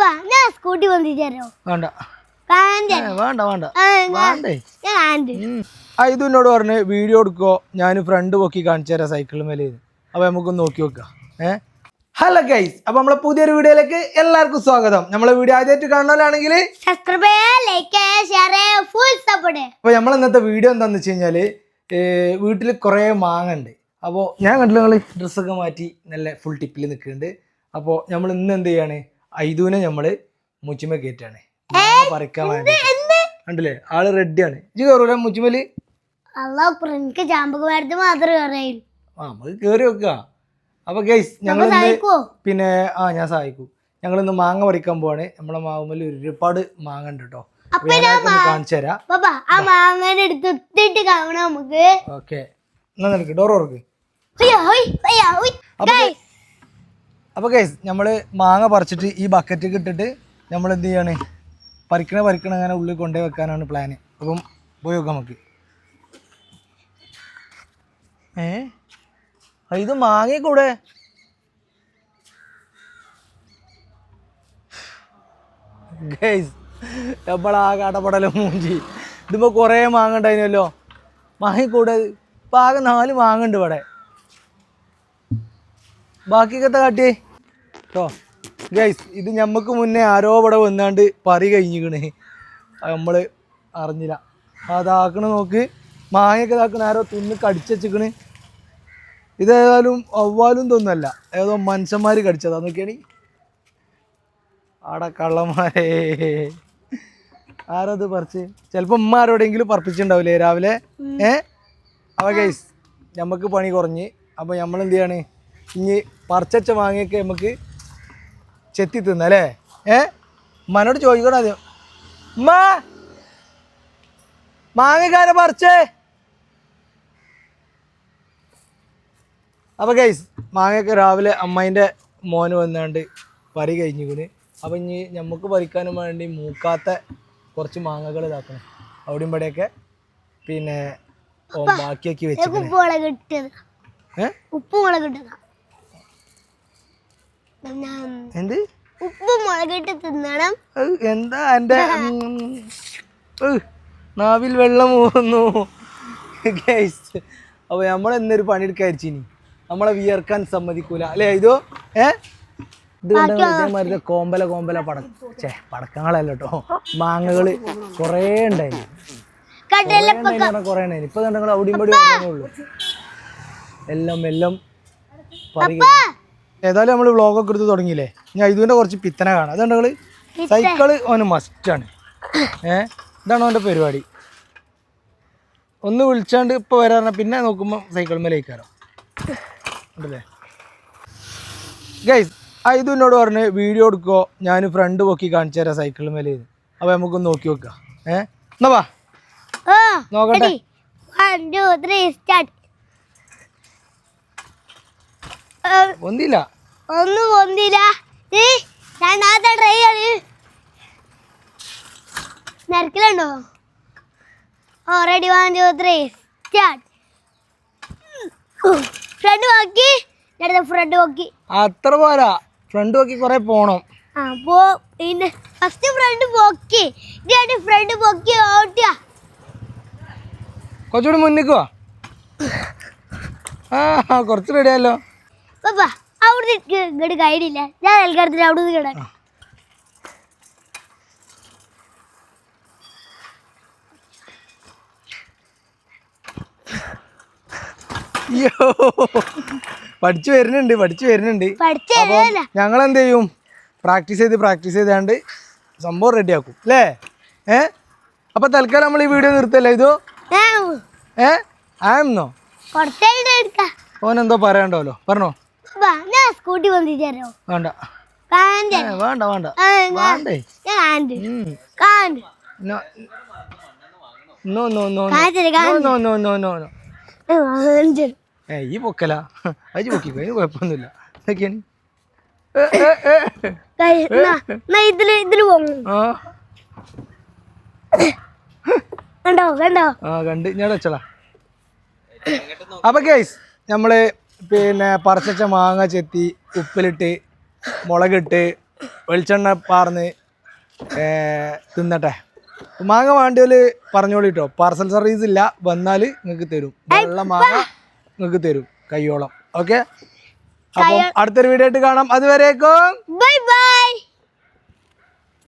ഞാൻ സ്കൂട്ടി വന്നിട്ടോ വേണ്ട. വേണ്ട വേണ്ട. ആ, വേണ്ടേ. ഇത് എന്നോട് പറഞ്ഞ് വീഡിയോ എടുക്കോ ഞാൻ ഫ്രണ്ട് പൊക്കി കാണിച്ചു തരാം സൈക്കിൾ മേലെ അപ്പൊ നമുക്കൊന്ന് നോക്കി വെക്കാം ഏ? ഹലോ ഗൈസ് അപ്പൊ നമ്മളെ പുതിയൊരു വീഡിയോയിലേക്ക് എല്ലാവർക്കും സ്വാഗതം. നമ്മളെ വീഡിയോ ആദ്യമായിട്ട് കാണുന്നവരാണെങ്കിൽ അപ്പൊ അപ്പോൾ നമ്മൾ ഇന്നത്തെ വീഡിയോ എന്താന്ന് വെച്ച് കഴിഞ്ഞാൽ വീട്ടിൽ കുറേ മാങ്ങ ഉണ്ട്. അപ്പോൾ ഞാൻ കണ്ടില്ല നിങ്ങൾ ഡ്രസ്സൊക്കെ മാറ്റി നല്ല ഫുൾ ടിപ്പിൽ നിൽക്കുന്നുണ്ട്. അപ്പോൾ നമ്മൾ ഇന്ന് എന്ത് ചെയ്യാണ്? ഐദൂനെ നമ്മൾ മുച്ചിമ കയറ്റാണ് മാങ്ങ പറിക്കാൻ വേണ്ടി കണ്ടില്ലേ? ആൾ റെഡിയാണ്. കയറൂല മുച്ചിമൽ? എനിക്ക് ചാമ്പക മാത്രമേ ആ നമുക്ക് കയറി വെക്കുക അപ്പോൾ ഗൈസ് ഞങ്ങൾ പിന്നെ ആ ഞാൻ സഹായിക്കും. ഞങ്ങൾ ഇന്ന് മാങ്ങ പറിക്കാൻ പോവാണ്. നമ്മളെ മാവുമ്മൽ ഒരുപാട് മാങ്ങ ഉണ്ട് കേട്ടോ കാണിച്ചു തരാം. ആ മാങ്ങനെ എടുത്ത് ഒത്തിട്ട് കാണാം നമുക്ക്. ഓക്കെ. എന്നാ നിനക്ക് ഡോർ ഓർക്ക് അപ്പൊ അപ്പോൾ കേസ് നമ്മൾ മാങ്ങ പറിച്ചിട്ട് ഈ ബക്കറ്റ് ഇട്ടിട്ട് നമ്മൾ എന്ത് ചെയ്യാണ്? പറിക്കണ പറിക്കണ അങ്ങനെ ഉള്ളിൽ കൊണ്ടുപോയി വെക്കാനാണ് പ്ലാന് അപ്പം പോയി നോക്കാം നമുക്ക്. ഏ? ആ, ഇത് മാങ്ങിക്കൂടെ കൂടെ ഗൈസ് നമ്മളാ കടപടല മൂഞ്ചി. ഇതിപ്പോൾ കുറേ മാങ്ങ ഉണ്ടായിരുന്നല്ലോ മാങ്ങിക്കൂടെ കൂടെ ഇപ്പം ആകെ നാല് മാങ്ങ ഉണ്ട് ഇവിടെ. ബാക്കിയൊക്കെ കാട്ടിയേ? കേട്ടോ ഗൈസ് ഇത് ഞമ്മക്ക് മുന്നേ ആരോ ഇവിടെ വന്നാണ്ട് പറി കഴിഞ്ഞിക്കണ്. നമ്മൾ അറിഞ്ഞില്ല. അതാക്കണ നോക്ക്. മാങ്ങയൊക്കെ ഇതാക്കണ ആരോ തിന്ന് കടിച്ചുവെച്ചിക്കണ് ഇതേതായാലും അവ്വാലും തൊന്നല്ല. ഏതോ മനുഷ്യന്മാർ കടിച്ചതാ. നോക്കിയാണ്. ആടെ കള്ളന്മാരേ. ആരത് പറിച്ച്? ചിലപ്പോൾ ഉമ്മ ആരോടെങ്കിലും പറപ്പിച്ചിട്ടുണ്ടാവില്ലേ രാവിലെ? ഏ? അവ ഗൈസ് നമുക്ക് പണി കുറഞ്ഞ്. അപ്പോൾ നമ്മൾ എന്ത് ചെയ്യാണ് ഇനി പറിച്ചച്ച മാങ്ങയൊക്കെ നമുക്ക് ചെത്തി തിന്ന അല്ലേ ഏ? ഉമ്മാനോട് ചോദിക്കണം ആദ്യം? ഉമ്മ! മാങ്ങക്കാരെ പറിച്ചേ! അപ്പോൾ ഗൈസ് മാങ്ങയൊക്കെ രാവിലെ അമ്മേന്റെ മോന് വന്നാണ്ട് പറി കഴിഞ്ഞിക്കണ്. അപ്പം ഇനി നമുക്ക് പറിക്കാനും വേണ്ടി മൂക്കാത്ത കുറച്ച് മാങ്ങകൾ ഇതാക്കണം. അവിടെയും ഇവിടെയൊക്കെ പിന്നെ ബാക്കിയൊക്കെ വെച്ചിക്കണ്. ഉപ്പ് മുളക് ഇട്ടത്. ഏ? ഉപ്പ് മുളക് ഇട്ടതാ. എന്ത്? ഉപ്പ് മുളകിട്ട് തിന്നണം. എന്താ എന്റെ നാവിൽ വെള്ളം പോകുന്നു അപ്പൊ നമ്മളെന്നൊരു പണിയെടുക്കാതിരിച്ചിനി നമ്മളെ വിയർക്കാൻ സമ്മതിക്കൂല. അല്ലേ ഇതോ? ഏ? ഇതുകൊണ്ട് കണ്ട? കോമ്പല കോമ്പല പടക്ക ചേ പടക്കങ്ങളല്ല കേട്ടോ. മാങ്ങകൾ കൊറേ ഉണ്ടായിരുന്നു കൊറേ ഉണ്ടായിരുന്നു ഇപ്പൊ നിങ്ങൾ അവിടെയും പടി ഉള്ളൂ. എല്ലാം എല്ലാം പറയുക ഏതായാലും നമ്മൾ വ്ളോഗൊക്കെ എടുത്ത് തുടങ്ങിയില്ലേ? ഞാൻ ഇതിന്റെ കുറച്ച് പിത്തന കാണാം. അതുകൊണ്ട് നിങ്ങൾ സൈക്കിൾ ഓന് മസ്റ്റാണ് ഏ? ഇതാണ് അവന്റെ പരിപാടി. ഒന്ന് വിളിച്ചാണ്ട് ഇപ്പോൾ വരാറ പിന്നെ നോക്കുമ്പോൾ സൈക്കിൾ മേലേക്കാരോ ഉണ്ടല്ലേ? ഗൈസ് എന്നോട് പറഞ്ഞ് വീഡിയോ എടുക്കോ ഞാൻ ഫ്രണ്ട് പൊക്കി കാണിച്ചു തരാം സൈക്കിൾ മേലെ. അപ്പോൾ നമുക്കൊന്ന് നോക്കി വെക്കാം. ഏ? എന്നാ വാ. നോക്കട്ടെ. ഒന്നില്ല ഒന്നും ഒന്നില്ല ഏ രണ്ടാമത്തെ ട്രൈ ആണ്. നിരക്കിലുണ്ടോ? ഓ ready one two three start front നോക്കി. ഫ്രണ്ട് നോക്കി. അത്ര പോരാ. ഫ്രണ്ട് നോക്കി കുറേ പോണം. ആ പോ. പിന്നെ ഫസ്റ്റ് ഫ്രണ്ട് പൊക്കി. ഇനി ഫ്രണ്ട് പൊക്കി ഓട്ടിയാ കുറച്ചുകൂടി മുന്നിക്കുവാ ആ കുറച്ച് റെഡിയല്ലോ പപ്പ ഇങ്ങോട്ട് ഞാൻ നൽകാരത്തിന് കിടാൻ പഠിച്ചു വരുന്നുണ്ട് പഠിച്ചു വരുന്നുണ്ട്. ഞങ്ങൾ എന്ത് ചെയ്യും? പ്രാക്ടീസ് ചെയ്ത് പ്രാക്ടീസ് ചെയ്താണ്ട് സംഭവം റെഡിയാക്കും അല്ലേ ഏ? അപ്പൊ തൽക്കാലം നമ്മൾ ഈ വീഡിയോ നിർത്തല്ലേ ഇതോ? ഏ? ആയെന്നോ ഓനെന്തോ പറയണ്ടല്ലോ ഓൻ എന്തോ പറയാണ്ടല്ലോ പറഞ്ഞോ. ഞാൻ സ്കൂട്ടി വന്നിട്ടോ വേണ്ട. വേണ്ട വേണ്ട. ഏ ഈ പൊക്കല. അജി പൊക്കിക്കോ അതിന് കുഴപ്പമൊന്നുമില്ല. ഇതിൽ ഇതിൽ പോകും കണ്ടോ കണ്ടോ? ആ കണ്ട്. ഞാൻ വെച്ചോളാ. അപ്പൊ കേസ് നമ്മൾ പിന്നെ പറിച്ച മാങ്ങ ചെത്തി ഉപ്പിലിട്ട് മുളകിട്ട് വെളിച്ചെണ്ണ പാർന്ന് തിന്നട്ടെ. മാങ്ങ വേണ്ടിയോൽ പറഞ്ഞോളി കേട്ടോ പാർസൽ സർവീസ് ഇല്ല. വന്നാൽ നിങ്ങൾക്ക് തരും. വെള്ള മാങ്ങ നിങ്ങൾക്ക് തരും. കയ്യോളം. ഓക്കെ? അപ്പം അടുത്തൊരു വീഡിയോ ആയിട്ട് കാണാം. അതുവരേക്കും ബൈ ബൈ.